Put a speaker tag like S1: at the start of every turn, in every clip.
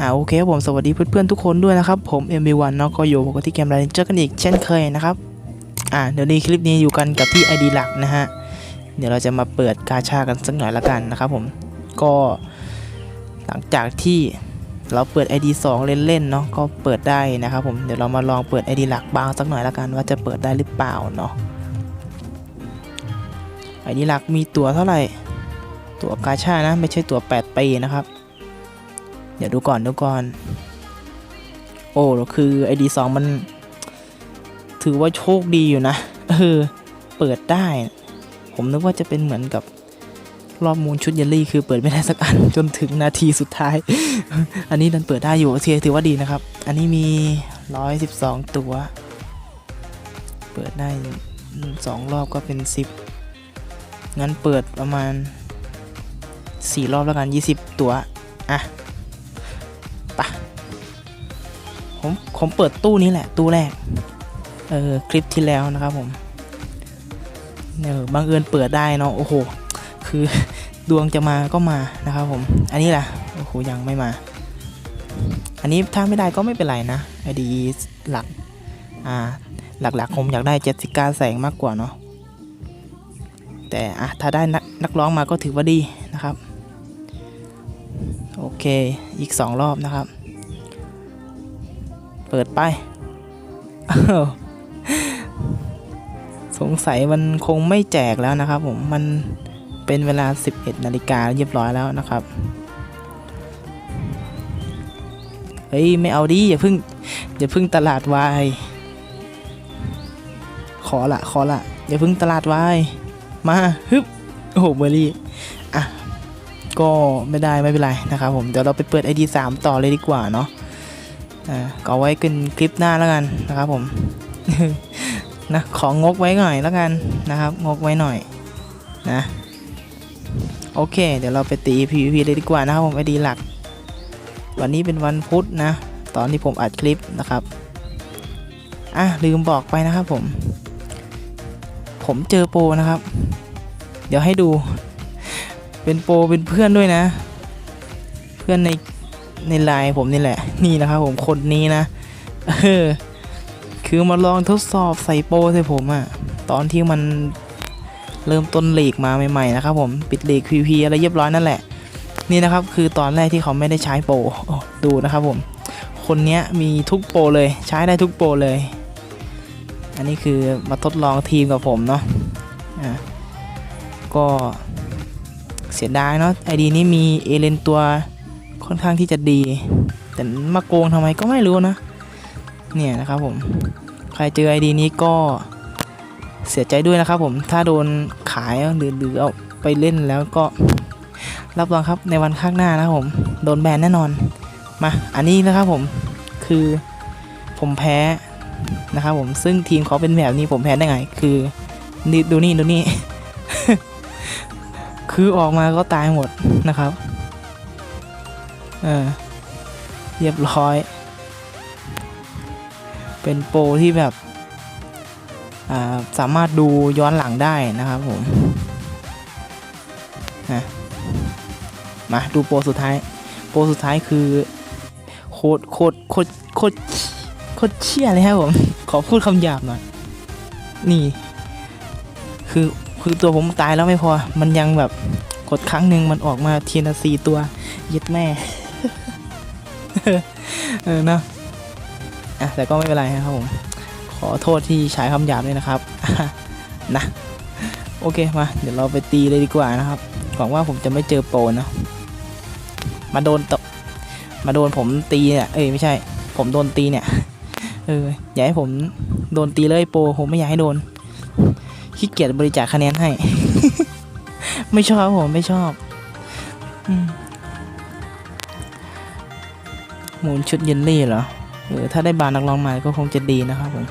S1: อ่าโอเคครับผมสวัสดีเพื่อนๆทุกคนด้วยนะครับ ผม MB1 เนาะก็อยู่ปกติเกมไรเจอกันอีกเช่นเคยนะครับ อ่าเดี๋ยวนี้คลิปนี้อยู่กันกับที่ ID หลักนะฮะ เดี๋ยวเราจะมาเปิดกาชากันสักหน่อยละกันนะครับผมก็หลังจากที่เราเปิด ID 2 เล่นๆเนาะก็เปิดได้นะครับผมเดี๋ยวเรามาลองเปิด ID หลักบางสักหน่อยละกันว่าจะเปิดได้หรือเปล่าเนาะ ID หลักมีตั๋วเท่าไหร่ตั๋วกาชานะไม่ใช่ตั๋ว8ปีนะครับ เดี๋ยวดูก่อนดูก่อน โอ้คือ ID 2มัน ถือว่าโชคดีอยู่นะ เออ เปิดได้ ผมนึกว่าจะเป็นเหมือนกับรอบมูลชุดเยลลี่คือเปิดไม่ได้สักอันจนถึงนาทีสุดท้าย อันนี้ดันเปิดได้อยู่โอเคถือว่าดีนะครับ อันนี้มี 112 ตัว เปิดได้ 2 รอบก็เป็น 10 งั้นเปิดประมาณ 4 รอบแล้วกัน 20 ตัว อะปะ ผมผมเปิดตู้นี้แหละ ตู้แรก เออคลิปที่แล้วนะครับผมเออบังเอิญเปิดได้เนาะโอ้โห คือดวงจะมาก็มานะครับผม อันนี้ล่ะโอ้โหยังไม่มา อันนี้ถ้าไม่ได้ก็ไม่เป็นไรนะไอดีหลักอ่าหลักๆผมอยากได้เจสสิก้าแสงมากกว่าเนาะแต่อะถ้าได้นักนักร้องมาก็ถือว่าดีนะครับ โอเคอีกสองรอบนะครับ เปิดไปสงสัยมันคงไม่แจกแล้วนะครับผมมันเป็นเวลา 11 นาฬิกาเรียบร้อยแล้วนะครับ เฮ้ย ไม่เอาดิอย่าพึ่งอย่าพึ่งตลาดวายขอละขอละอย่าพึ่งตลาดวายมาฮึบโอ้โหเบอร์รี่อะก็ไม่ได้ไม่เป็นไรนะครับผมเดี๋ยวเราไปเปิด ID 3 ต่อเลยดีกว่าเนาะ ก็ไว้กันคลิปหน้าแล้วกันนะครับผมนะของงกไว้หน่อยแล้วกันนะครับ งกไว้หน่อยนะโอเค เดี๋ยวเราไปตี PVP เลยดีกว่านะครับผมไอดีหลัก วันนี้เป็นวันพุธนะ ตอนที่ผมอัดคลิปนะครับอะลืมบอกไปนะครับผม ผมเจอโปรนะครับ เดี๋ยวให้ดู เป็นโปรเป็นเพื่อนด้วยนะ เพื่อนใน ในไลน์ผมนี่แหละ นี่นะครับผมคนนี้นะเออคือมาลองทดสอบใส่โปรใส่ผมอะตอนที่มันเริ่มต้นลีกมาใหม่ๆนะครับผมปิดลีก PVP อะไรเรียบร้อยนั่นแหละ นี่นะครับคือตอนแรกที่เขาไม่ได้ใช้โปรโอ้ดูนะครับผม คนนี้มีทุกโปรเลยใช้ได้ทุกโปรเลย อันนี้คือมาทดลองทีมกับผมเนาะะก็เสียดายเนาะไอดีนี้มีเอเลนตัว ค่อนข้างที่จะดี แต่มาโกงทำไมก็ไม่รู้นะ เนี่ยนะครับผมใครเจอไอดีนี้ก็เสียใจด้วยนะครับผมถ้าโดนขายหรือหรือเอาไปเล่นแล้วก็รับรองครับในวันข้างหน้านะครับผม โดนแบนแน่นอนมาอันนี้นะครับผมคือผมแพ้นะครับผมซึ่งทีมเขาเป็นแบบนี้ผมแพ้ได้ไง คือนี่ดูนี่ดูนี่ คือออกมาก็ตายหมดนะครับ เออเรียบร้อย เป็นโปรที่แบบาสามารถดูย้อนหลังได้นะครับผมนะมาดูโปรสุดท้าย โปรสุดท้ายคือโคตรโคตรโคตรโคตรโคตรเชี่ยเลยครับผม ขอพูดคำหยาบหน่อย นี่ คือคือตัวผมตายแล้วไม่พอ มันยังแบบกดครั้งหนึ่งมันออกมาเทียนสีตัวย็ดแม่ เออนะอะแต่ก็ไม่เป็นไรครับผม ขอโทษที่ใช้คำหยาบด้วยนะครับ นะ โอเคมา เดี๋ยวเราไปตีเลยดีกว่านะครับ หวังว่าผมจะไม่เจอโปรนะ มาโดนตมาโดนผมตีเนี่ย เอ้ยไม่ใช่ ผมโดนตีเนี่ย เออ อย่าให้ผมโดนตีเลยโปรผมไม่อยากให้โดน ขี้เกียจบริจาคคะแนนให้ ไม่ชอบผมไม่ชอบอม มุนชุดเยนลี่เหรอเออถ้าได้บานนักร้องใหม่ก็คงจะดีนะครับผม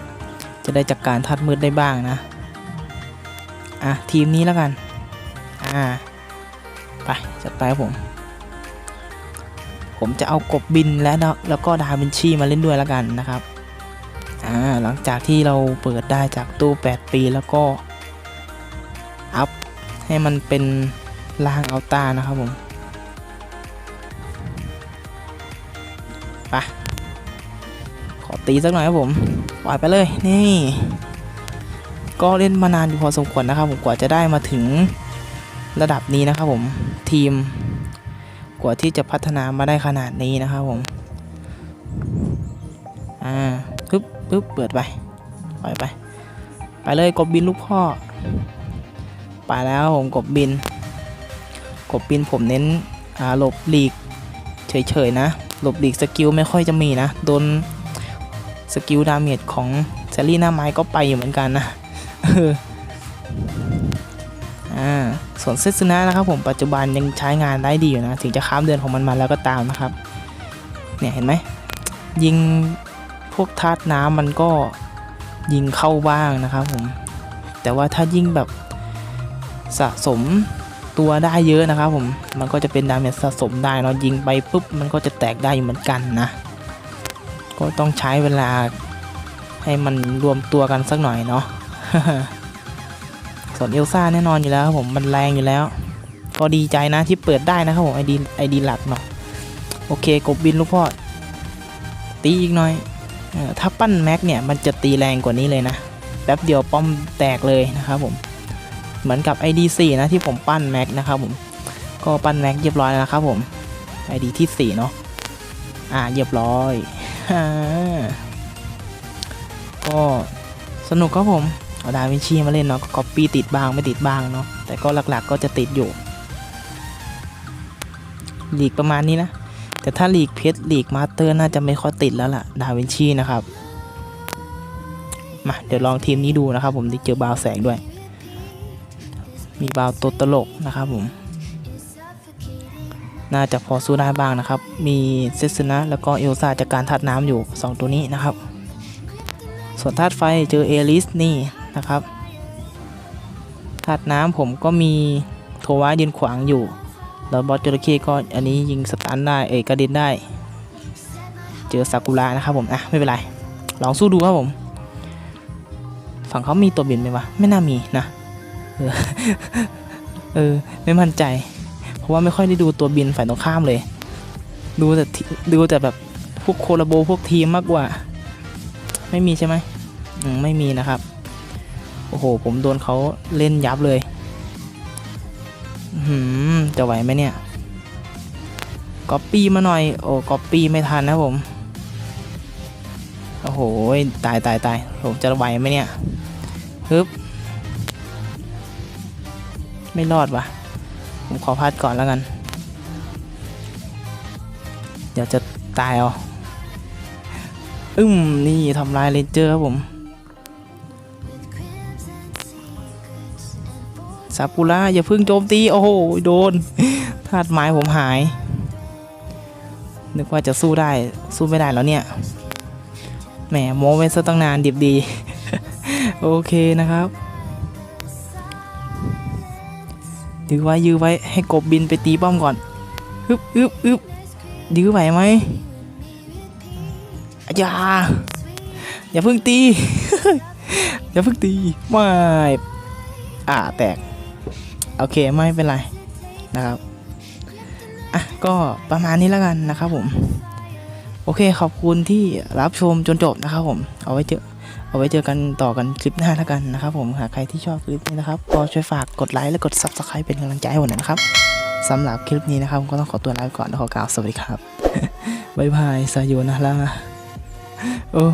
S1: จะได้จัดกการทัดมืดได้บ้างนะอะทีมนี้แล้วกันอ่าไปจัดไปครับผม ผมจะเอากบบินและแล้วก็ดาวินชีมาเล่นด้วยแล้วกันนะครับอ่าหลังจากที่เราเปิดได้จากตู้ 8 ปีแล้วก็อัพให้มันเป็นล่างเอาตานะครับผม ไปขอตีสักหน่อยครับผมปล่อยไปเลยนี่ ก็เล่นมานานอยู่พอสมควรนะครับผมกว่าจะได้มาถึงระดับนี้นะครับผมทีม กว่าที่จะพัฒนามาได้ขนาดนี้นะครับผมอ่าปึ๊บปึ๊บเปิดไปปล่อยไป ไปเลยกบบินลูกพ่อไปแล้วผมกบบิน กบบินผมเน้นอ่าหลบหลีกเฉยๆนะ หลบหลีกสกิลไม่ค่อยจะมีนะ โดนสกิลดาเมจของแซลลี่หน้าไม้ก็ไปอยู่เหมือนกันนะอ่าส่วนเซซึนะนะครับผมปัจจุบันยังใช้งานได้ดีอยู่นะ ถึงจะข้ามเดือนของมันมาแล้วก็ตามนะครับ เนี่ยเห็นไหม ยิงพวกธาตุน้ำมันก็ยิงเข้าบ้างนะครับผม แต่ว่าถ้ายิ่งแบบสะสม ตัวได้เยอะนะครับผม มันก็จะเป็นดาเมจสะสมได้เนาะยิงไปปุ๊บมันก็จะแตกได้อยู่เหมือนกันนะ ก็ต้องใช้เวลาให้มันรวมตัวกันสักหน่อยเนาะส่วนเอลซ่าแน่นอนอยู่แล้วครับผมมันแรงอยู่แล้ว ก็ดีใจนะที่เปิดได้นะครับผมไอดีไอดีหลักเนาะโอเคกบบินลูกพ่อตีอีกหน่อยถ้าปั้นแม็กเนี่ยมันจะตีแรงกว่านี้เลยนะแป๊บเดียวป้อมแตกเลยนะครับผม เหมือนกับ ID4 นะที่ผมปั้นแม็กนะครับผมก็ปั้นแม็กเรียบร้อยแล้วนะครับผม ID ที่สี่เนาะอ่าเรียบร้อยฮ่าก็สนุกครับผมเอาดาวินชีมาเล่นเนาะก็ก๊อปปี้ติดบ้างไม่ติดบ้างเนาะแต่ก็หลักๆก็จะติดอยู่หลีกประมาณนี้นะ แต่ถ้าหลีกเพชรหลีกมาสเตอร์น่าจะไม่ค่อยติดแล้วล่ะ ดาวินชีนะครับ มา เดี๋ยวลองทีมนี้ดูนะครับผมได้เจอบาวแสงด้วย มีบาวตัวตลกนะครับผม น่าจะพอสู้ได้บ้างนะครับ มีเซซึนะแล้วก็เอลซาจากการทัดน้ำอยู่ 2 ตัวนี้นะครับ ส่วนธาตุไฟเจอเอลิสนี่นะครับธาตุน้ำผมก็มีโทวะยืนขวางอยู่ แล้วบอสจระเข้ก็อันนี้ยิงสตันได้ เอยกระเด็นได้ เจอซากุระนะครับผม อะ ไม่เป็นไร ลองสู้ดูครับผม ฝั่งเขามีตัวบินไหมวะ ไม่น่ามีนะ เออ ไม่มั่นใจ เพราะว่าไม่ค่อยได้ดูตัวบินฝ่ายตรงข้ามเลย ดูแต่ดูแต่แบบพวกโคลาโบพวกทีมมากกว่า ไม่มีใช่ไหมอืมไม่มีนะครับ โอ้โห ผมโดนเขาเล่นยับเลยหืมจะไหวไหมเนี่ยก๊อปปี้มาหน่อย โอ้ก๊อปปี้ไม่ทันนะผม โอ้โห ตายตายตายผมจะไหวไหมเนี่ยฮึบ ไม่รอดวะผมขอพัดก่อนแล้วกัน เดี๋ยวจะตายเอาอึ้มนี่ทำลายเลนเจอร์ครับผมซากุระอย่าพิ่งโจมตี โอ้โห โดนธาตุไม้ผมหาย นึกว่าจะสู้ได้สู้ไม่ได้แล้วเนี่ย แหมโม้ไว้ซะตั้งนานดิบดี โอเคนะครับ ยื้อไว้ยื้อไว้ให้กบบินไปตีป้อมก่อนฮึบฮึบฮึบยื้อไหวไหมอย่าอย่าเพิ่งตี อย่าเพิ่งตีไม่อ่าแตก โอเคไม่เป็นไรนะครับอะก็ประมาณนี้แล้วกันนะครับผม โอเคขอบคุณที่รับชมจนจบนะครับผม เอาไว้เจอ เอาไว้เจอกันต่อกันคลิปหน้าแล้วกันนะครับผมหากใครที่ชอบคลิปนี้นะครับก็ช่วยฝากกดไลค์และกด subscribe เป็นกำลังใจให้ผมนะครับสำหรับคลิปนี้นะครับก็ต้องขอตัวลาไปก่อนและขอกล่าวสวัสดีครับบ๊ายบายสายโยนะล่าโอ้